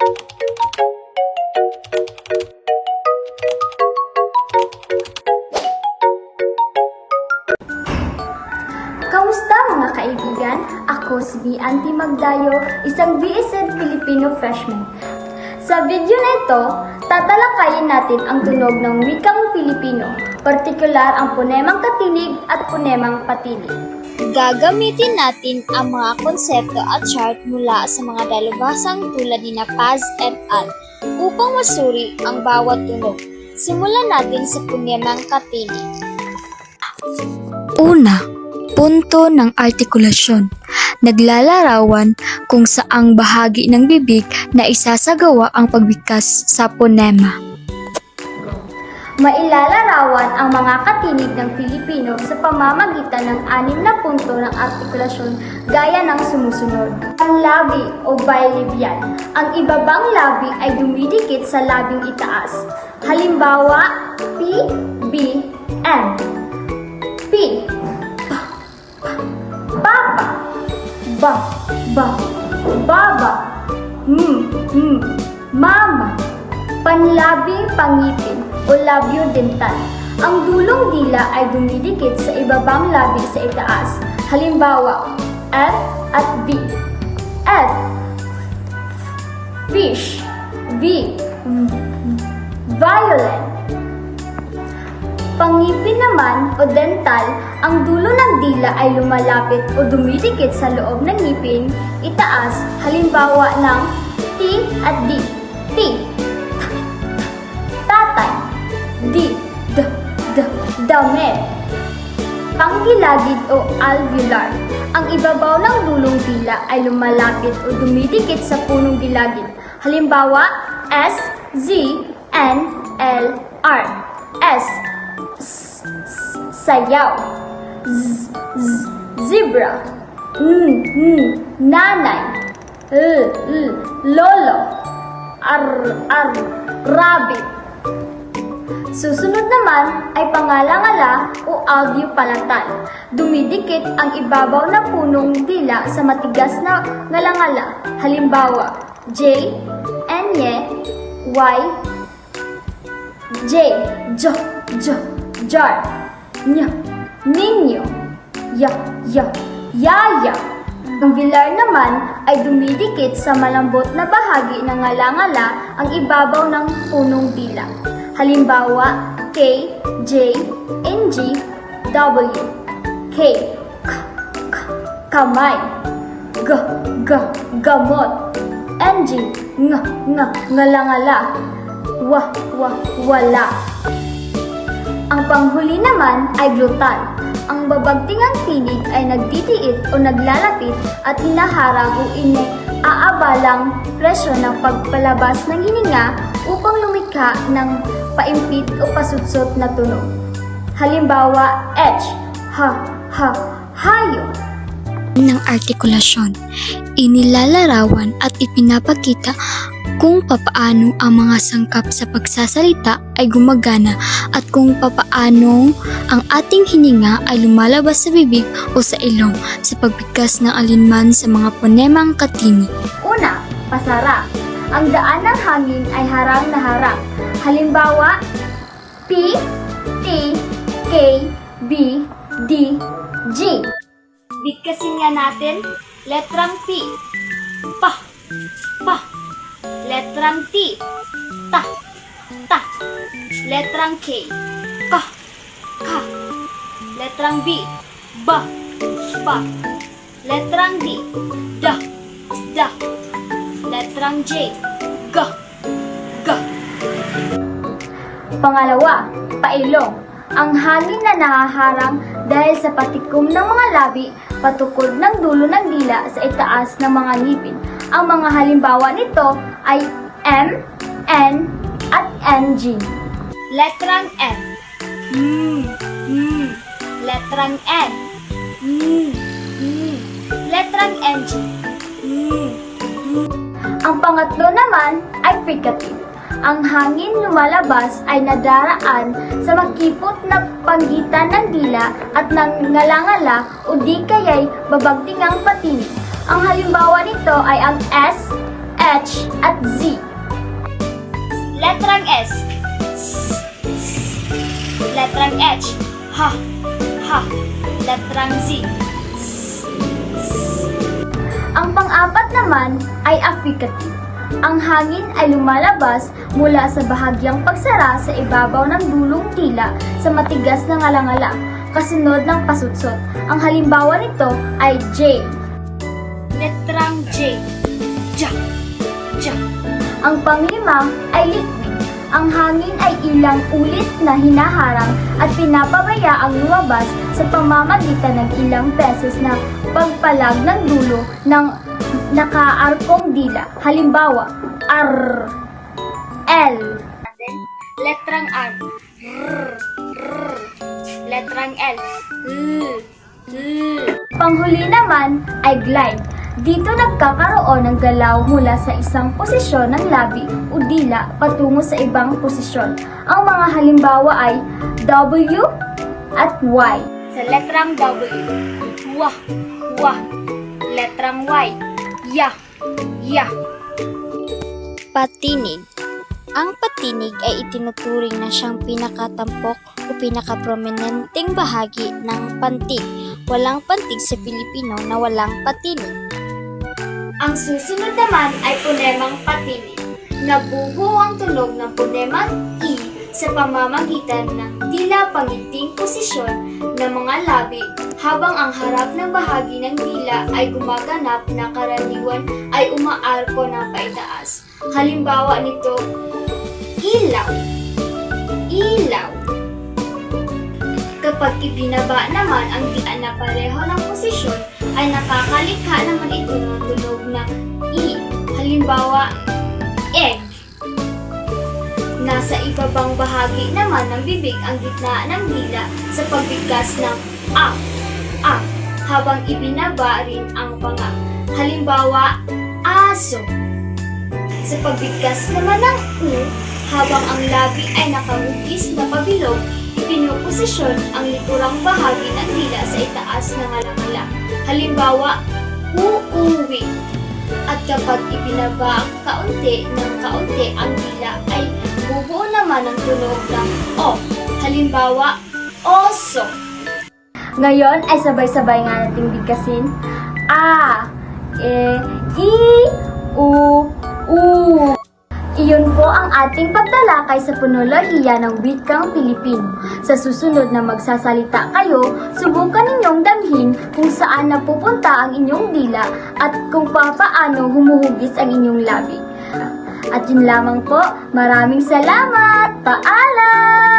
Kamusta mga kaibigan? Ako si B. Auntie Magdayo, isang BSN Filipino freshman. Sa video na ito, tatalakayin natin ang tunog ng wikang Filipino, partikular ang punemang katinig at punemang patinig. Gagamitin natin ang mga konsepto at chart mula sa mga dalubhasang tulad ni Paz et al. upang masuri ang bawat tunog. Simulan natin sa punyamang katinig. Una, punto ng artikulasyon. Naglalarawan kung saang bahagi ng bibig na isasagawa ang pagbigkas sa ponema. Mailalarawan ang mga katinig ng Filipino sa pamamagitan ng anim na punto ng artikulasyon gaya ng sumusunod. Ang labi o bilineal. Ang ibabang labi ay dumidikit sa labing itaas. Halimbawa, P, B, N. P. Papa. Ba, ba, baba. Hmm, hmm. Mama. Panlabing pangipin o labio dental. Ang dulong dila ay dumidikit sa ibabang labi sa itaas. Halimbawa, F at V. F. Fish. V. Violet. Pangipin naman o dental, ang dulo ng dila ay lumalapit o dumidikit sa loob ng ngipin, itaas, halimbawa ng T at D. T. Damit. Panggilagid o alveolar. Ang ibabaw ng dulong dila ay lumalapit o dumidikit sa punong gilagid. Halimbawa, S, Z, N, L, R. S. Sayaw. Z, z, zebra. N, n, nanay. L, l, lolo. Ar, ar, rabbit. Susunod naman ay pangala-ngala o palatal. Dumidikit ang ibabaw na punong dila sa matigas na ngalangala. Halimbawa, J, Nye, Y, J, J, J, jar, Ny, ninyo, Y, Y, yaya. Ang bilar naman ay dumidikit sa malambot na bahagi ng ngalangala ang ibabaw ng punong dila. Halimbawa, K, J, N, G, W. K, K, K, kamay. G, G, gamot. N, G, Ng, Ng, ngalangala. W, W, wala. Ang panghuli naman ay glutal. Ang babagtingang tinig ay nagtitiit o naglalapit at hinaharang o iniaabalang presyo ng pagpalabas ng hininga upang lumikha ng paimpit o pasutsot na tunog. Halimbawa, H, ha, ha, hayo. ng artikulasyon. Inilalarawan at ipinapakita kung papaano ang mga sangkap sa pagsasalita ay gumagana at kung papaano ang ating hininga ay lumalabas sa bibig o sa ilong sa pagbigkas ng alinman sa mga ponemang katinig. Una, pasara. Ang daan ng hangin ay harang na harang. Halimbawa, P, T, K, B, D, G. Bigkasin nga natin, letrang P. Pa, pa. Letrang T. Ta, ta. Letrang K. Ka, ka. Letrang B. Ba, ba. Letrang D. Da, da. Letrang J. Ga, ga. Pangalawa, pailong. Ang hangin na nahaharang dahil sa patikom ng mga labi patukod ng dulo ng dila sa itaas ng mga ngipin. Ang mga halimbawa nito ay M, N, at NG. Letrang M. Mm, mm. Letrang N. Mm, mm. Letrang NG. Mm. Ang pangatlo naman ay fricative. Ang hangin lumalabas ay nadaraan sa makipot na panggitan ng dila at ng ngalangala o di kaya'y babagtingang patinig. Ang halimbawa nito ay ang S, H, at Z. Letrang S. S. Letrang H. Ha, ha. Letrang Z. Ang pang-apat naman ay affricative. Ang hangin ay lumalabas mula sa bahagyang pagsara sa ibabaw ng dulong dila sa matigas na ngalangala, kasunod ng pasutsot. Ang halimbawa nito ay J. Letrang J. Ja, ja. Ang panglima ay liquid. Ang hangin ay ilang ulit na hinaharang at pinapabayaang lumabas sa pamamagitan ng ilang beses na pagpalag ng dulo ng nakaarkong dila. Halimbawa, R, L. Letrang R. R, R. Letrang L. L, L. Panghuli naman ay glide. Dito nagkakaroon ng galaw mula sa isang posisyon ng labi o dila patungo sa ibang posisyon. Ang mga halimbawa ay W at Y. Sa letrang W. Wah, wah. Letrang Y. Ya, ya. Patinig. Ang patinig ay itinuturing na siyang pinakatampok o pinakaprominenteng bahagi ng pantig. Walang pantig sa Pilipino na walang patinig. Ang susunod naman ay punemang patinig. Nabubuo ang tunog ng punemang I sa pamamagitan ng tila pangiting posisyon ng mga labi habang ang harap ng bahagi ng dila ay gumaganap na karaniwan ay umaarko ng paitaas. Halimbawa nito, ilaw, ilaw. Kapag ibinaba naman ang dila na pareho ng posisyon, ay nakakalikha naman ito ng tunog na I. Halimbawa, egg. Nasa ibabang bahagi naman ng bibig ang gitna ng dila sa pagbigkas ng a, a, habang ibinaba rin ang panga. Halimbawa, aso. Sa pagbigkas naman ng u, habang ang labi ay nakahugis na pabilog, ipinuposisyon ang likurang bahagi ng dila sa itaas ng alangala. Halimbawa, uuwi. At kapag ibinaba kaunti ng kaunti ang dila ay bubuo naman ang tunog ng O. Halimbawa, oso. Ngayon ay sabay-sabay nga nating bigkasin. A, E, I, U, U. Iyon po ang ating pagtalakay sa punolohiya ng wikang Pilipino. Sa susunod na magsasalita kayo, subukan ninyong damhin kung saan napupunta ang inyong dila at kung papaano humuhugis ang inyong labi. At yun lamang po, maraming salamat! Paalam!